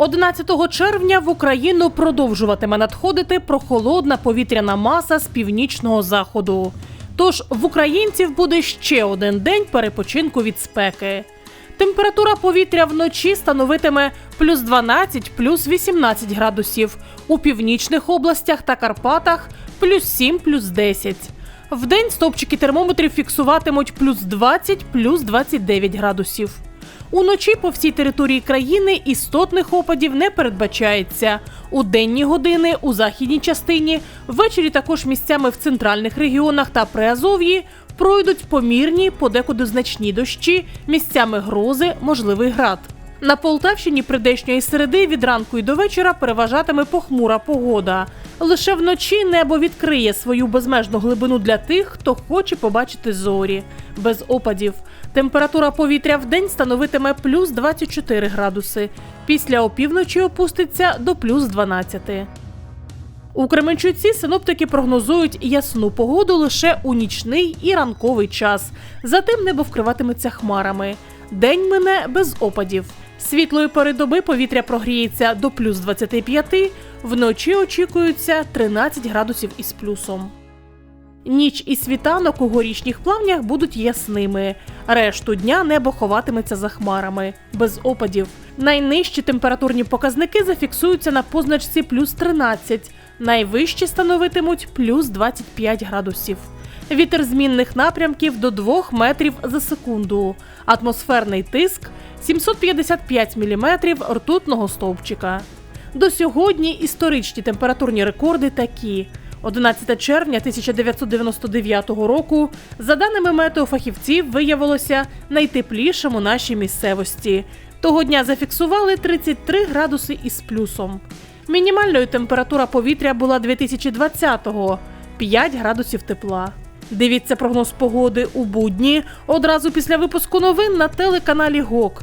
11 червня в Україну продовжуватиме надходити прохолодна повітряна маса з північного заходу. Тож в українців буде ще один день перепочинку від спеки. Температура повітря вночі становитиме плюс 12, плюс 18 градусів. У північних областях та Карпатах плюс 7, плюс 10. Вдень стовпчики термометрів фіксуватимуть плюс 20, плюс 29 градусів. Уночі по всій території країни істотних опадів не передбачається. У денні години у західній частині, ввечері також місцями в центральних регіонах та Приазов'ї пройдуть помірні, подекуди значні дощі, місцями грози, можливий град. На Полтавщині придешньої середи від ранку і до вечора переважатиме похмура погода. Лише вночі небо відкриє свою безмежну глибину для тих, хто хоче побачити зорі. Без опадів. Температура повітря в день становитиме плюс 24 градуси. Після опівночі опуститься до плюс 12. У Кременчуці синоптики прогнозують ясну погоду лише у нічний і ранковий час. Затим небо вкриватиметься хмарами. День мине без опадів. Світлої пори доби повітря прогріється до плюс 25, вночі очікується 13 градусів із плюсом. Ніч і світанок у горішніх плавнях будуть ясними. Решту дня небо ховатиметься за хмарами, без опадів. Найнижчі температурні показники зафіксуються на позначці плюс 13, найвищі становитимуть плюс 25 градусів. Вітер змінних напрямків до 2 метрів за секунду. Атмосферний тиск 755 міліметрів ртутного стовпчика. До сьогодні історичні температурні рекорди такі. 11 червня 1999 року, за даними метеофахівців, виявилося найтеплішим у нашій місцевості. Того дня зафіксували 33 градуси із плюсом. Мінімальною температура повітря була 2020-го 5 градусів тепла. Дивіться прогноз погоди у будні одразу після випуску новин на телеканалі ГОК.